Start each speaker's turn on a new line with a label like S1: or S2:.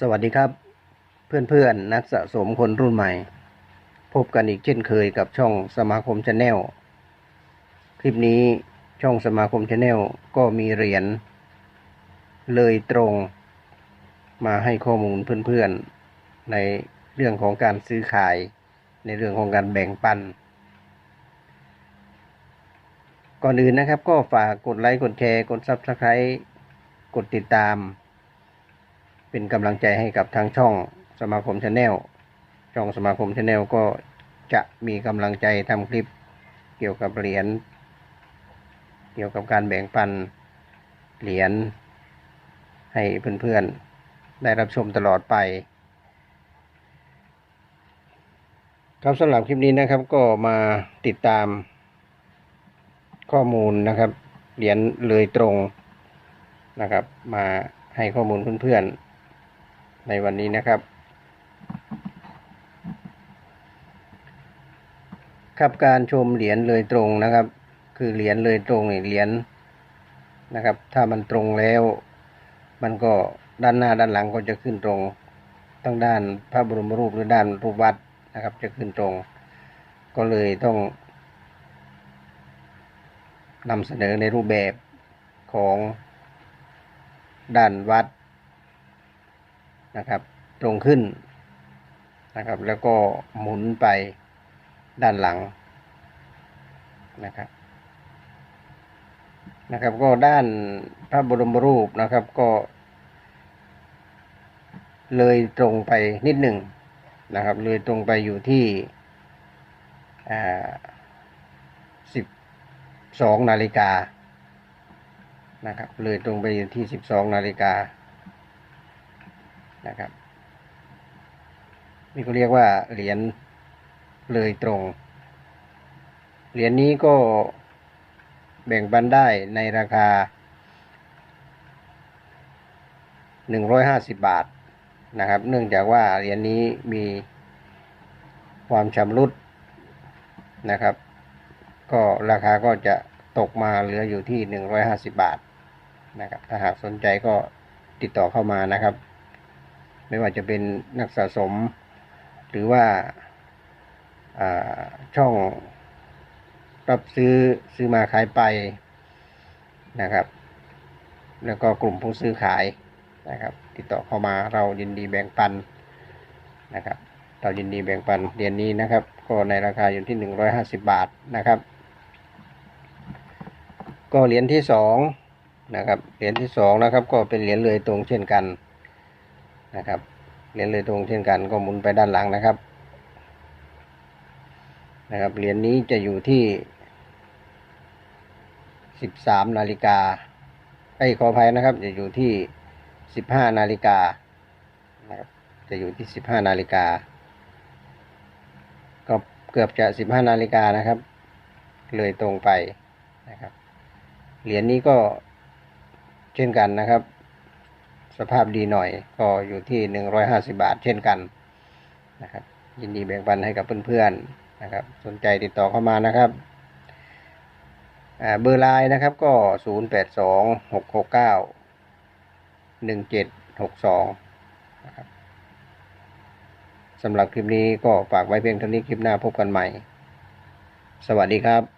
S1: สวัสดีครับ เพื่อนๆ นักสะสมคนรุ่นใหม่ พบกันอีกเช่นเคยกับช่องสมาคมชาแนลคลิปนี้ช่องสมาคมชาแนลก็มีเหรียญเลยตรงมาให้ข้อมูลเพื่อนๆ ในเรื่องของการซื้อขาย ในเรื่องของการแบ่งปัน ก่อนอื่นนะครับก็ฝากกดไลค์กดแชร์กด Subscribe กดติดตาม เป็นกำลังใจให้กับทางช่องสมาคมชาแนลช่องสมาคมชาแนลก็จะมีกำลังใจทำคลิปเกี่ยวกับเหรียญเกี่ยวกับการแบ่งปันเหรียญให้เพื่อนๆ ได้รับชมตลอดไป ครับสำหรับคลิปนี้นะครับก็มาติดตามข้อมูลนะครับเหรียญเลยตรงนะครับ มาให้ข้อมูลเพื่อนๆ ในวันนี้นะครับ ครับการชมเหรียญเลยตรงนะครับ คือเหรียญเลยตรงเนี่ยเหรียญนะครับ ถ้ามันตรงแล้ว มันก็ด้านหน้าด้านหลังก็จะขึ้นตรงทั้งด้านพระบรมรูปหรือด้านรูปวัดนะครับ จะขึ้นตรง ก็เลยต้องนำเสนอในรูปแบบของด้านวัด นะครับ ตรงขึ้นนะครับ แล้วก็หมุนไปด้านหลังนะครับนะครับ ก็ด้านพระบรมรูปนะครับก็ เลยตรงไปนิดหนึ่งนะครับ เลยตรงไปอยู่ที่สิบสองนาฬิกานะครับ เลยตรงไปอยู่ที่สิบสองนาฬิกา นะครับ นี่ก็เรียกว่าเหรียญเลยตรง เหรียญนี้ก็แบ่งปันได้ในราคาหนึ่งร้อยห้าสิบบาทนะครับ เนื่องจากว่าเหรียญนี้มีความชำรุดนะครับ ก็ราคาก็จะตกมาเหลืออยู่ที่หนึ่งร้อยห้าสิบบาทนะครับ ถ้าหากสนใจก็ติดต่อเข้ามานะครับ ไม่ว่าจะเป็นนักสะสม หรือว่าช่องรับซื้อซื้อมาขายไปนะครับ แล้วก็กลุ่มผู้ซื้อขายนะครับ ติดต่อเข้ามาเรายินดีแบ่งปันนะครับ เรายินดีแบ่งปันเหรียญนี้นะครับ ก็ในราคาอยู่ที่หนึ่งร้อยห้าสิบบาทนะครับ ก็เหรียญที่สองนะครับเหรียญที่สองนะครับ ก็เป็นเหรียญเลยตรงเช่นกัน นะครับเหรียญเลยตรงเช่นกันก็หมุนไปด้านหลังนะครับนะครับเหรียญนี้จะอยู่ที่สิบสามนาฬิกาไอ้ขออภัยนะครับ จะอยู่ที่สิบห้านาฬิกานะครับจะอยู่ที่สิบห้านาฬิกา ก็เกือบจะสิบห้านาฬิกานะครับ เลยตรงไปนะครับเหรียญนี้ก็เช่นกันนะครับ สภาพดีหน่อย ก็อยู่ที่หนึ่งร้อยห้าสิบาท เช่นกันนะครับ ยินดีแบ่งปันให้กับเพื่อนๆนะครับ สนใจติดต่อเข้ามานะครับเบอร์ไลน์นะครับก็ศูนย์แปดสองหกหกเก้าหนึ่งเจ็ดหกสองนะครับสำหรับคลิปนี้ก็ฝากไว้เพียงเท่านี้คลิปหน้าพบกันใหม่ สวัสดีครับ